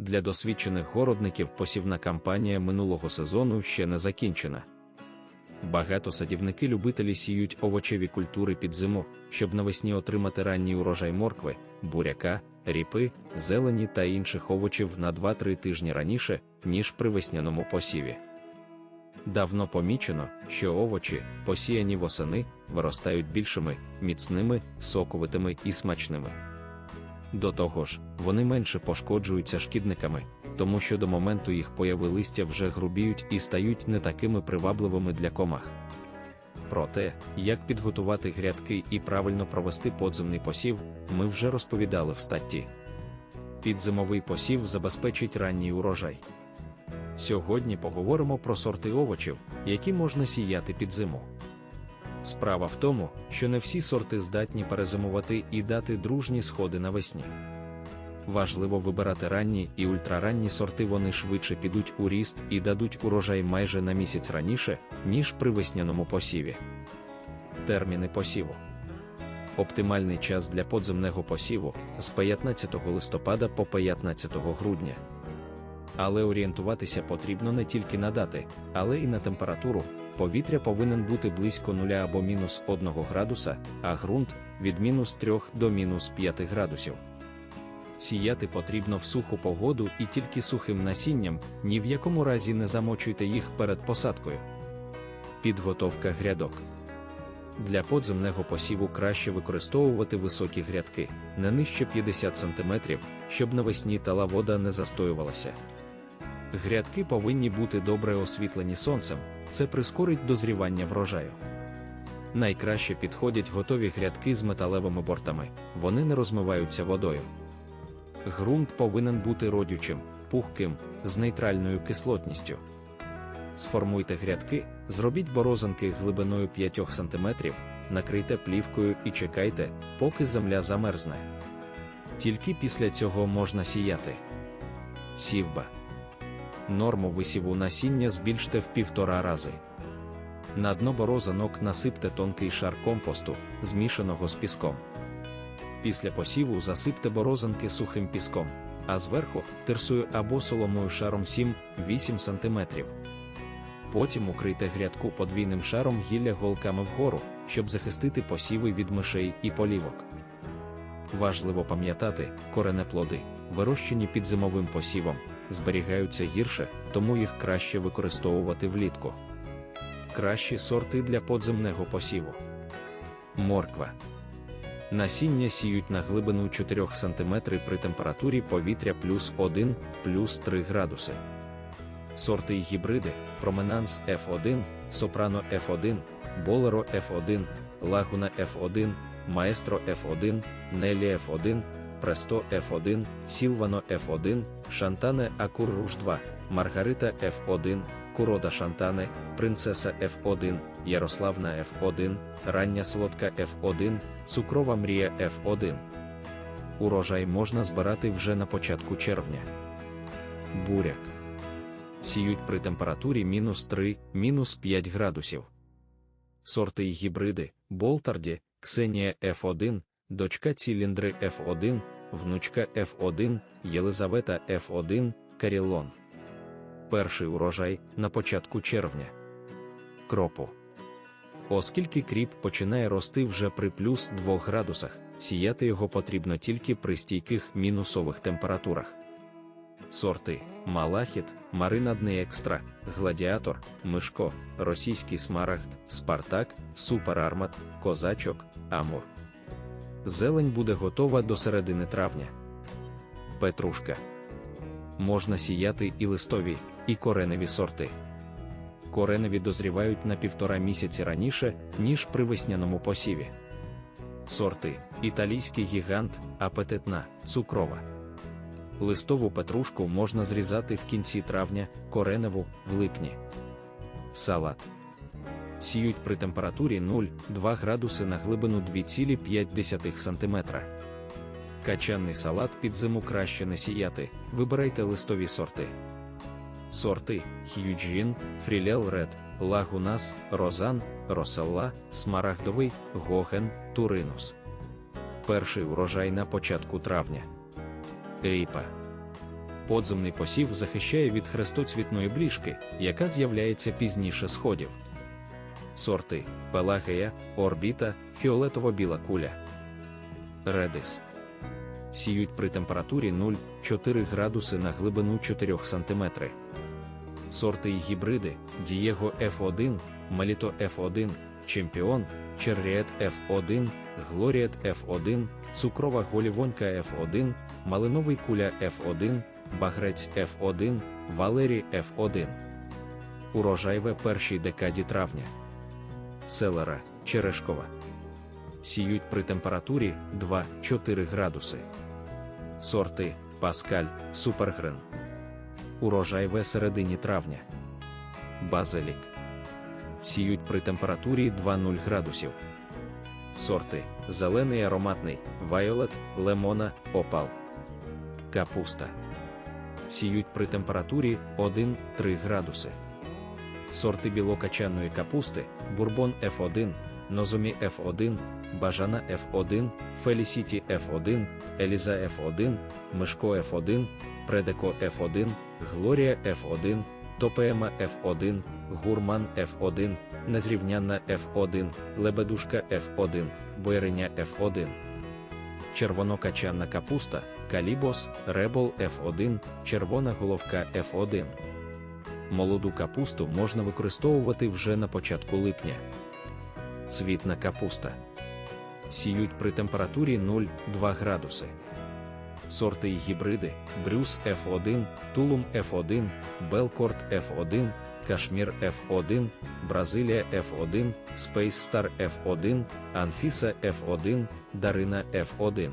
Для досвідчених городників посівна кампанія минулого сезону ще не закінчена. Багато садівники-любителі сіють овочеві культури під зиму, щоб навесні отримати ранній урожай моркви, буряка, ріпи, зелені та інших овочів на 2-3 тижні раніше, ніж при весняному посіві. Давно помічено, що овочі, посіяні восени, виростають більшими, міцними, соковитими і смачними. До того ж, вони менше пошкоджуються шкідниками, тому що до моменту їх появи листя вже грубіють і стають не такими привабливими для комах. Про те, як підготувати грядки і правильно провести подземний посів, ми вже розповідали в статті. Підзимовий посів забезпечить ранній урожай. Сьогодні поговоримо про сорти овочів, які можна сіяти під зиму. Справа в тому, що не всі сорти здатні перезимувати і дати дружні сходи навесні. Важливо вибирати ранні і ультраранні сорти, вони швидше підуть у ріст і дадуть урожай майже на місяць раніше, ніж при весняному посіві. Терміни посіву. Оптимальний час для подземного посіву з 15 листопада по 15 грудня. Але орієнтуватися потрібно не тільки на дати, але й на температуру. Повітря повинен бути близько 0 або мінус 1 градуса, а ґрунт від мінус 3 до мінус 5 градусів. Сіяти потрібно в суху погоду і тільки сухим насінням, ні в якому разі не замочуйте їх перед посадкою. Підготовка грядок. Для подземного посіву краще використовувати високі грядки, не нижче 50 см, щоб навесні тала вода не застоювалася. Грядки повинні бути добре освітлені сонцем, це прискорить дозрівання врожаю. Найкраще підходять готові грядки з металевими бортами, вони не розмиваються водою. Ґрунт повинен бути родючим, пухким, з нейтральною кислотністю. Сформуйте грядки, зробіть борозинки глибиною 5 см, накрийте плівкою і чекайте, поки земля замерзне. Тільки після цього можна сіяти. Сівба. Норму висіву насіння збільште в півтора рази. На дно борозинок насипте тонкий шар компосту, змішаного з піском. Після посіву засипте борозинки сухим піском, а зверху тирсою або соломою шаром 7-8 см. Потім укрийте грядку подвійним шаром гілля голками вгору, щоб захистити посіви від мишей і полівок. Важливо пам'ятати, коренеплоди, вирощені під зимовим посівом, зберігаються гірше, тому їх краще використовувати влітку. Кращі сорти для подземного посіву. Морква. Насіння сіють на глибину 4 см при температурі повітря плюс 1 плюс 3 градуси. Сорти й гібриди Променанс F1, Сопрано F1, Болеро F1, Лагуна F1, Маестро F1, Нелі F1, Престо F1, Сілвано F1, Шантане Акур Руш 2, Маргарита F1, Курода Шантане, Принцеса F1, Ярославна F1, Рання Солодка F1, Цукрова Мрія F1. Урожай можна збирати вже на початку червня. Буряк. Сіють при температурі мінус 3, мінус 5 градусів. Сорти й гібриди Болтарді, Ксенія F1, дочка Ціліндри F1, внучка F1, Єлизавета F1, Карілон. Перший урожай на початку червня. Кропу. Оскільки кріп починає рости вже при плюс 2 градусах, сіяти його потрібно тільки при стійких мінусових температурах. Сорти Малахіт, Маринадний екстра, Гладіатор, Мишко, Російський смарагд, Спартак, Суперармат, Козачок, Амур. Зелень буде готова до середини травня. Петрушка. Можна сіяти і листові, і кореневі сорти. Кореневі дозрівають на півтора місяці раніше, ніж при весняному посіві. Сорти італійський гігант, апетитна, цукрова. Листову петрушку можна зрізати в кінці травня, кореневу в липні. Салат. Сіють при температурі 0,2 градуси на глибину 2,5 см. Качанний салат під зиму краще не сіяти. Вибирайте листові сорти. Сорти Х'юджін, Фрілел Ред, Лагунас, Розан, Роселла, Смарагдовий, Гоген, Туринус. Перший урожай на початку травня. Ріпа. Подземний посів захищає від хрестоцвітної бліжки, яка з'являється пізніше сходів. Сорти Пелагея, Орбіта, Фіолетово-біла куля. Редис. Сіють при температурі 0,4 градуси на глибину 4 см. Сорти і гібриди Дієго F1, Маліто F1, Чемпіон, Черріет F1, Глоріет F1, Цукрова голівонька F1, Малиновий куля F1, Багрець F1, Валері F1. Урожай в першій декаді травня. Селера, черешкова. Сіють при температурі 2-4 градуси. Сорти Паскаль, Супергрен. Урожай в середині травня. Базилік. Сіють при температурі 2-0 градусів. Сорти зелений ароматний, вайолет, лемона, опал. Капуста. Сіють при температурі 1-3 градуси. Сорти білокачаної капусти, бурбон F1, Нозумі F1, Бажана F1, Фелісіті F1, Еліза F1, Мишко F1, Предеко F1, Глорія F1, Топеема F1, Гурман F1, Незрівнянна F1, Лебедушка F1, Бойреня F1. Червонокачанна капуста, Калібос, Ребол F1, червона головка F1. Молоду капусту можна використовувати вже на початку липня. Цвітна капуста. Сіють при температурі 0,2 градуси. Сорти і гібриди Брюс F1, Тулум F1, Белкорт F1, Кашмір F1, Бразилія F1, Space Star F1, Анфіса F1, Дарина F1.